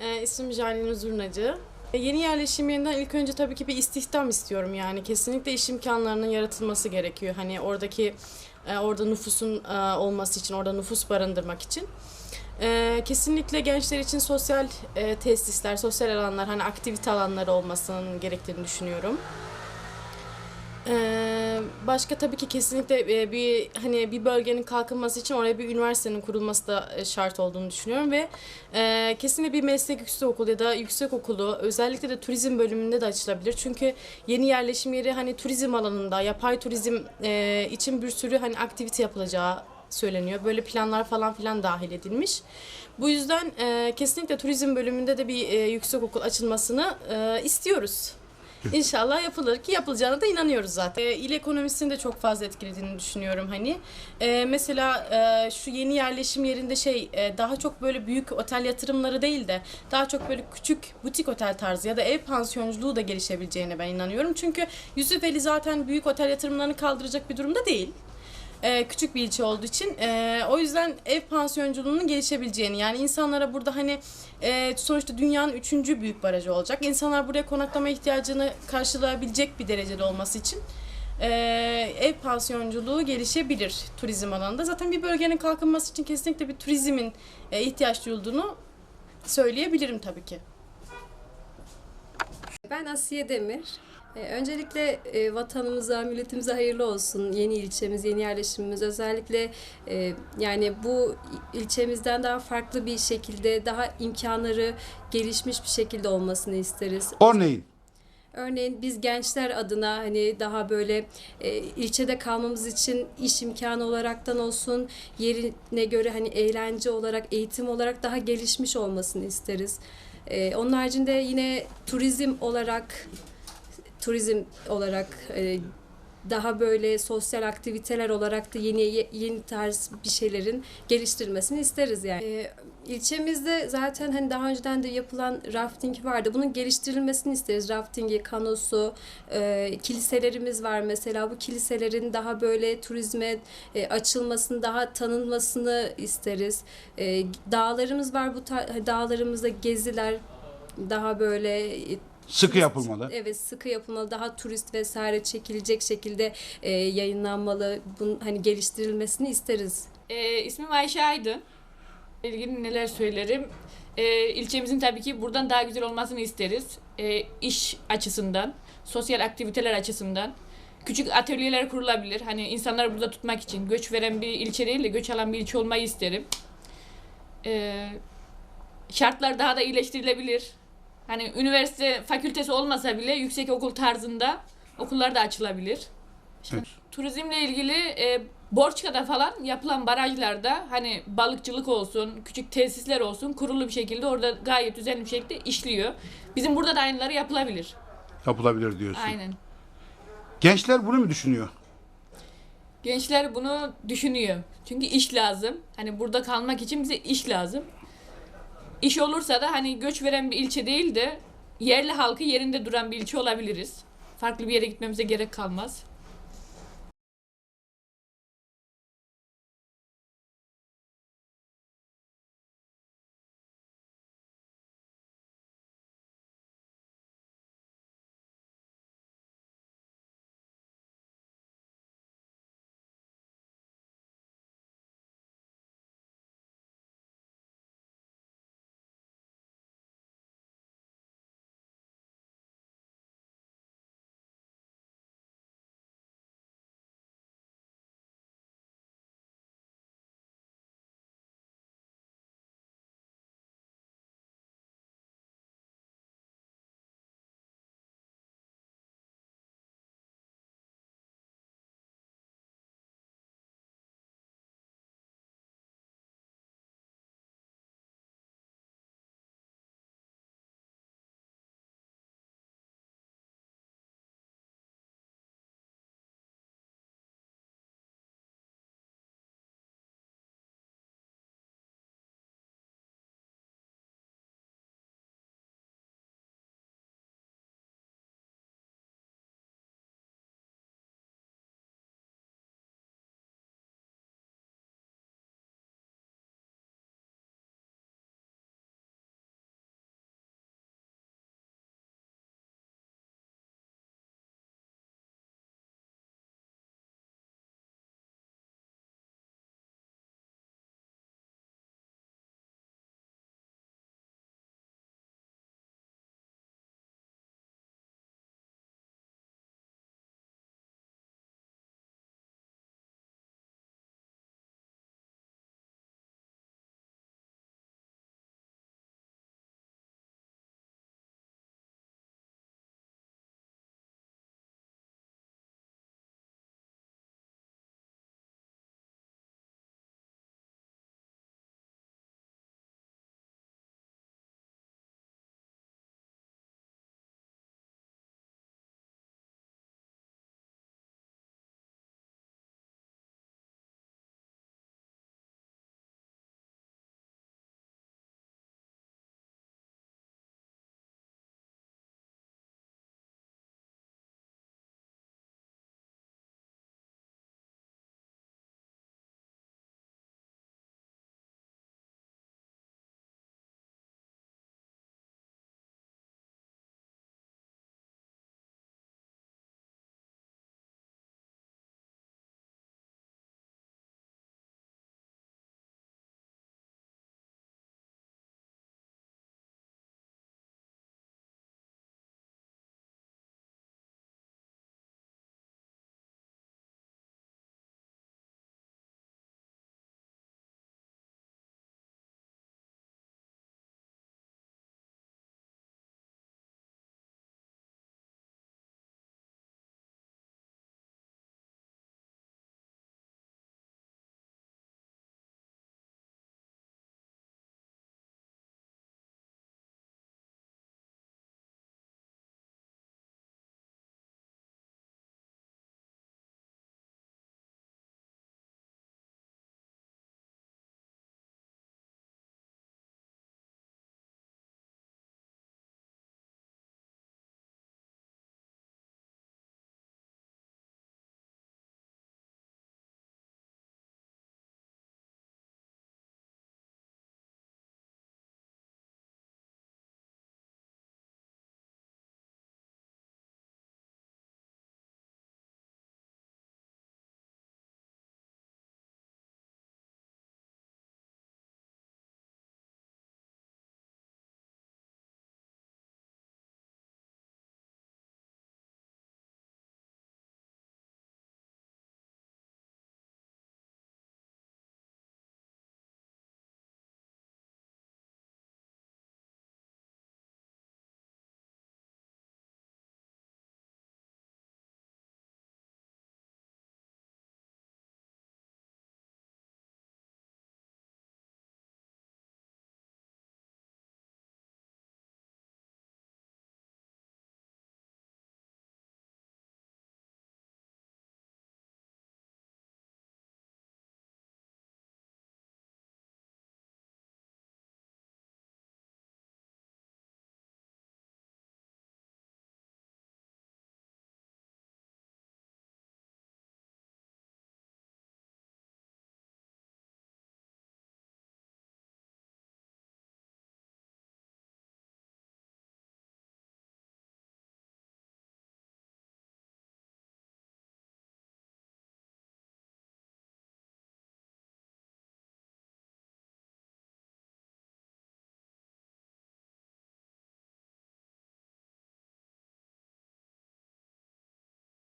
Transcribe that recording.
E, ismim Jalin Zurnacı. E, yeni yerleşim yerinden ilk önce tabii ki bir istihdam istiyorum yani. Kesinlikle iş imkanlarının yaratılması gerekiyor. Hani oradaki e, orada nüfusun e, olması için, orada nüfus barındırmak için. E, kesinlikle gençler için sosyal e, tesisler, sosyal alanlar, hani aktivite alanları olmasının gerektiğini düşünüyorum. Ee, başka tabii ki kesinlikle e, bir hani bir bölgenin kalkınması için oraya bir üniversitenin kurulması da e, şart olduğunu düşünüyorum ve e, kesinlikle bir meslek yüksek okulu ya da yüksek okulu özellikle de turizm bölümünde de açılabilir. Çünkü yeni yerleşim yeri hani turizm alanında yapay turizm e, için bir sürü hani aktivite yapılacağı söyleniyor. Böyle planlar falan filan dahil edilmiş. Bu yüzden e, kesinlikle turizm bölümünde de bir e, yüksek okul açılmasını e, istiyoruz. İnşallah yapılır ki yapılacağına da inanıyoruz zaten. E, il ekonomisini de çok fazla etkilediğini düşünüyorum hani. E, mesela e, şu yeni yerleşim yerinde şey e, daha çok böyle büyük otel yatırımları değil de daha çok böyle küçük butik otel tarzı ya da ev pansiyonculuğu da gelişebileceğine ben inanıyorum. Çünkü Yusufeli zaten büyük otel yatırımlarını kaldıracak bir durumda değil. E, küçük bir ilçe olduğu için e, o yüzden ev pansiyonculuğunun gelişebileceğini yani insanlara burada hani e, sonuçta dünyanın üçüncü büyük barajı olacak. İnsanlar buraya konaklama ihtiyacını karşılayabilecek bir derecede olması için e, ev pansiyonculuğu gelişebilir turizm alanında. Zaten bir bölgenin kalkınması için kesinlikle bir turizmin e, ihtiyaç duyulduğunu söyleyebilirim tabii ki. Ben Asiye Demir. Ee, Öncelikle e, vatanımıza, milletimize hayırlı olsun yeni ilçemiz, yeni yerleşimimiz. Özellikle e, yani bu ilçemizden daha farklı bir şekilde, daha imkanları gelişmiş bir şekilde olmasını isteriz. Örneğin Örneğin biz gençler adına hani daha böyle e, ilçede kalmamız için iş imkanı olaraktan olsun, yerine göre hani eğlence olarak, eğitim olarak daha gelişmiş olmasını isteriz. E, onun haricinde yine turizm olarak turizm olarak e, daha böyle sosyal aktiviteler olarak da yeni yeni tarz bir şeylerin geliştirilmesini isteriz yani. E, ilçemizde zaten hani daha önceden de yapılan rafting vardı. Bunun geliştirilmesini isteriz. Raftingi, kanosu, e, kiliselerimiz var mesela. Bu kiliselerin daha böyle turizme e, açılmasını, daha tanınmasını isteriz. E, dağlarımız var. Bu tar- dağlarımızda geziler daha böyle sıkı yapılmalı. Evet sıkı yapılmalı. Daha turist vesaire çekilecek şekilde e, yayınlanmalı. Bunun hani geliştirilmesini isteriz. Ee, ismim Ayşe Aydın. İlgili neler söylerim? Ee, ilçemizin tabii ki buradan daha güzel olmasını isteriz. Ee, iş açısından, sosyal aktiviteler açısından. Küçük atölyeler kurulabilir. Hani insanları burada tutmak için. Göç veren bir ilçe değil de göç alan bir ilçe olmayı isterim. Ee, şartlar daha da iyileştirilebilir. Hani üniversite fakültesi olmasa bile yüksek okul tarzında okullar da açılabilir. Evet. Turizmle ilgili e, Borçka'da falan yapılan barajlarda hani balıkçılık olsun, küçük tesisler olsun kurulu bir şekilde orada gayet düzenli bir şekilde işliyor. Bizim burada da aynıları yapılabilir. Yapılabilir diyorsun. Aynen. Gençler bunu mu düşünüyor? Gençler bunu düşünüyor. Çünkü iş lazım. Hani burada kalmak için bize iş lazım. İş olursa da hani göç veren bir ilçe değil de yerli halkı yerinde duran bir ilçe olabiliriz. Farklı bir yere gitmemize gerek kalmaz.